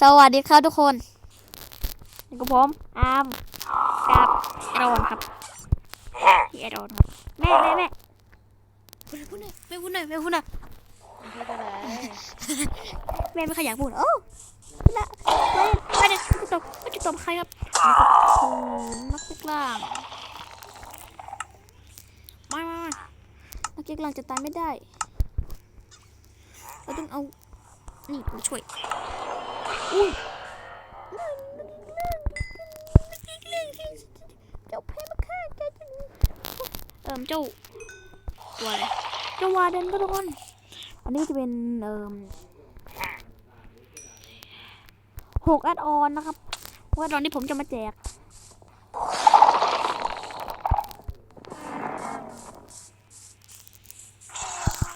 สวัสดีครับทุกคนนี่กับผมอาร์มกับแอดอนครับพี่แอดอนครับแม่แม่แม่พูดหน่อยพูดหน่อยแม่พูดหน่อยแม่พูดหน่อยแม่ไม่ขอยากพูดโอ้พูดละแม่แม่จะตบแม่จะตบใครครับโอ้นักเก็กล่างไม่ไม่ไม่นักเก็กล่างจะตายไม่ได้เราต้องเอานี่มาช่วย อุ้ยเจ้าเพมาฆ่าแกจะเอิมเจ้าตัวอะไรเจ้าวาเดนก็ทุกคนอันนี้จะเป็นเอิมหกแอดออนนะครับว่าตอนที่ผมจะมาแจก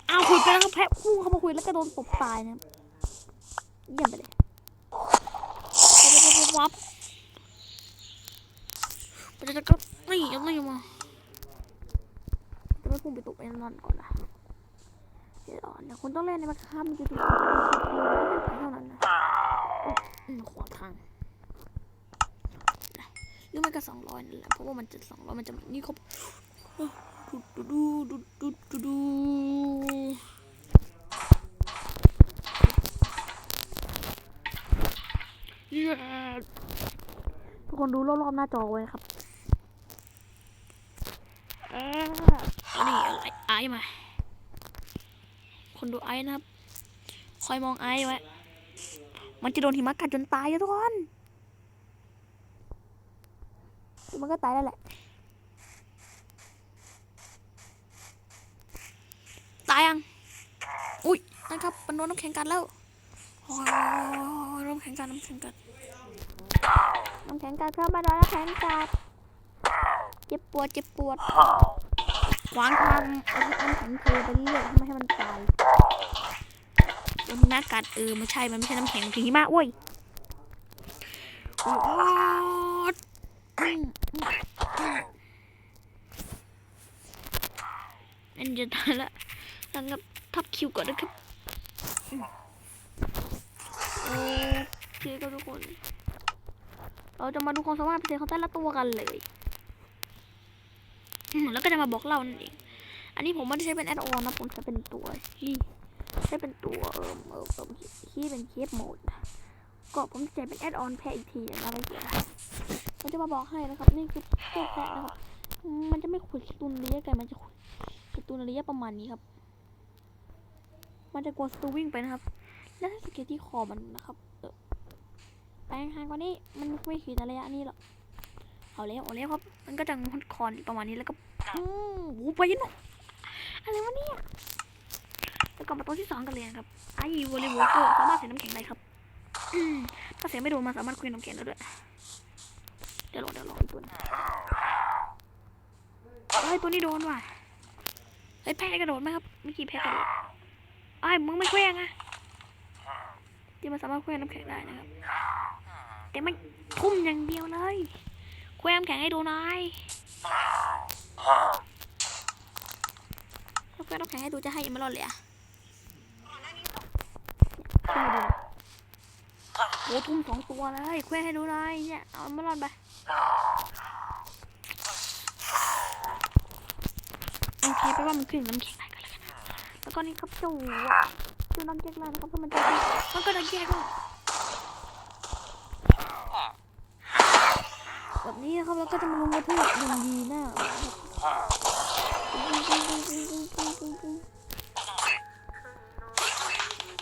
เอาคุยไปแล้วก็แพ้คู่เข้ามาคุยแล้วก็โดนตบตายนะเยี่ยมไปเลย วับไปจะก็นี่ยังไม่มาจะไม่พุ่งไปตกไอ้นั่นก่อนนะเดี๋ยวเดี๋ยวคุณต้องเล่นในมันข้ามมันจะถูกเท่านั้นนะขวางทางหรือมันก็สองร้อยนั่นแหละเพราะว่ามันจะสองร้อยมันจะนี่ครบดูดูดูดูดูดู เย้ทุกคนดูรอบๆหน้าจอไว้ครับอันนี้อะไรไอ้มา คนดูไอ้นะครับ คอยมองไอ้ไว้ มันจะโดนหิมะกัดจนตายทุกคน มันก็ตายแล้วแหละ ตายยัง อุ้ย นะครับ มันโดนน้ำแข็งกัดแล้วโอ้ยน้ำแข็งกัดน้ำแข็งกัด น้ำแข็งกัดเข้ามาโดนน้ำแข็งกัดเจ็บปวดเจ็บปวดขวางทางเอาน้ำแข็งเทไปเรื่อยไม่ให้มันตายโดนหิมะกัดเออไม่ใช่มันไม่ใช่น้ำแข็งมันคือหิมะโว้ยโอ้ยอันจะตายละแล้วก็ทับคิวก่อนนะครับโอเคครับทุกคน เราจะมาดูความสามารถพิเศษของแต่ละตัวกันเลย แล้วก็จะมาบอกเล่านั่นเอง อันนี้ผมไม่ได้ใช้เป็นแอดออนนะ ผมใช้เป็นตัวที่ใช้เป็นตัวเอิมเอิมเอิมที่เป็นเคปโหมด ก็ผมจะใช้เป็นแอดออนแพ้อีกทีนะไม่เสียผมจะมาบอกให้นะครับ นี่คือตัวแพ้นะครับ มันจะไม่ขุดสตูนระยะไกลมันจะขุดสตูนระยะประมาณนี้ครับ มันจะกดสตูวิ่งไปนะครับ แล้วถ้าสเก็ตที่คอมันนะครับ ไปห่างกว่านี้มันไม่ขีดระยะนี้หรอกเอาแล้วเอาแล้วครับ มันก็จะงดคอนประมาณนี้แล้วก็อืมโอ้ไปเนอะไรวะเนี่ยแล้วก็มาตัวที่สองกันเลยนครับไอ้วอลเลย์บอลก็สามารถเสียน้ำแข็งได้ครับถ้าเสียไม่โดนมันสามารถคุยน้ำแข็งได้ด้วยเดี๋ยวลองเดี๋ยวลองตัวหนึงเฮ้ยตัวนี้โดนว่ะเฮ้ยแพ้กระโดดไหมครับเมื่อกี้แพ้กระโดดไอ้มึงไม่เคว้งอะที่มันสามารถเคลื่อนน้ำแข็งได้นะครับ แต่มันทุ่มอย่างเดียวเลยเคลื่อนน้ำแข็งให้ดูหน่อยถ้าเคลื่อนน้ำแข็งให้ดูจะให้ยังไม่รอดเลยอะทุ่มให้ดูโอ้ทุ่มสองตัวเลยเคลื่อนให้ดูหน่อยเนี่ยเอาไม่รอดไปโอเคแปลว่ามันขึ้นน้ำแข็งได้ก็แล้วกันแล้วก็นี่ครับจ้าเจ้าน้ำแยกแล้วนะครับเพราะมันจะมันก็จะแยกแล้ว แบบ นี้นะครับแล้วก็จะมาลงกระทืบอย่งดีหน้า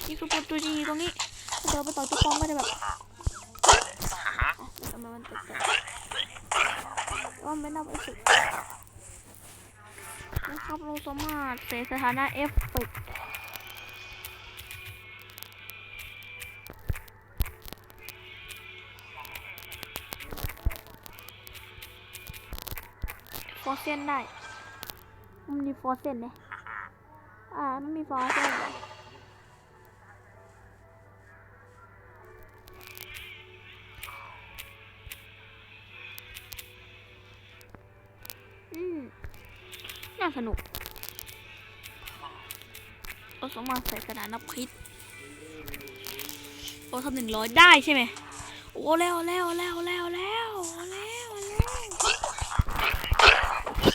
นี่คือตัวจริงอยู่ตรงนี้ถ้าเราไปต่อยตัวปลอมก็จะแบบทำไมมันตกใจว่าไม่น่าไปสุดนะครับเราสามารถเสถานะเอฟเฟกต์ ฟอร์เซนได้ มันมีฟอร์เซนเนี่ยอ่ามันมีฟอร์เซนเลยอืมน่าสนุกเราสามารถใส่กระดาษนับคลิปโออ้ทำหนึ่งร้อยได้ใช่ไหมโอ้แล้วแล้วแล้วแล้วแล้วแล้วแล้ว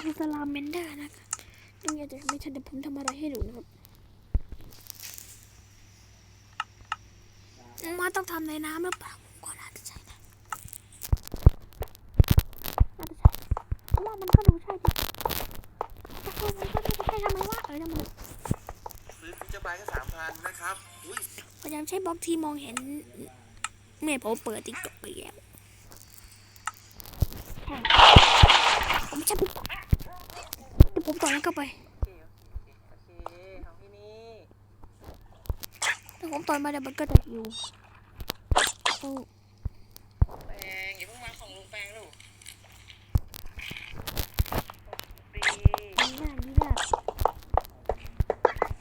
คือสลามเมนเดอร์นะครับนี่อาจจะไม่ทันแต่ผมทำอะไรให้ดูนะครับ มาต้องทำในน้ำหรือเปล่าผมก็น่าจะใช่นะน่าจะใช่เพราะว่ามันก็ดูใช่ดิแต่คือมันก็ดูใช่ทำไมวะเออทำไมซื้อฟิเจอร์บายแค่สามพันนะครับ อุ้ยพยายามใช้บล็อกที่มองเห็นเมื่อผมเปิดติ๊กต็อกไปแล้วใช่ผมใช้ปุ๊บเดี๋ ยวผมต่อแล้วก็ไปโอเคของที่นี่ถ้าผมต่อยมาเดี๋ยวมันก็จะอยู่โอ้แปงอย่าเพิ่งมาของลุงแปงลูกปียีหน้ายีหน้า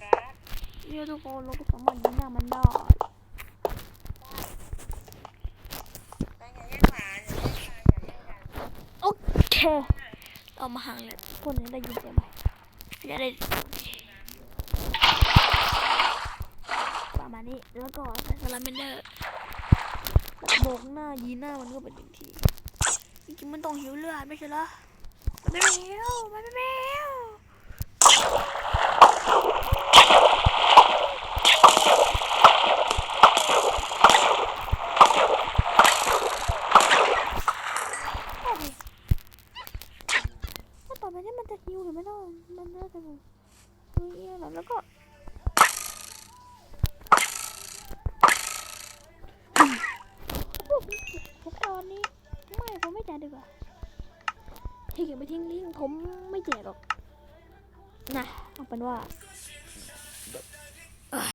การ์ดเดี๋ยวทุกคนเราก็สามารถยีหน้ามันได้แปงอย่าแย่งหมาอย่าแย่งกันอย่าแย่งกัน โอเค เอามาห่างเลยคนนี้ได้ยินเสียงไหมจะได้ประมาณนี้แล้วก็สลาเมนเดอร์โบกหน้ายีหน้ามันก็เป็นหนึ่งทีจริงๆมันต้องหิวเลือดไม่ใช่เหรอมันไม่หิวมันไม่หิวถ้าต่อไปนี้มันจะหิวหรือไม่ต้องมันน่าจะแบบเงี้ยๆแบบแล้วก็ พวกตอนนี้ไม่ผมไม่แจกดีกว่าให้เก็บ ไปทิ้งลิงผมไม่แจกหรอกนะเอาเป็นว่า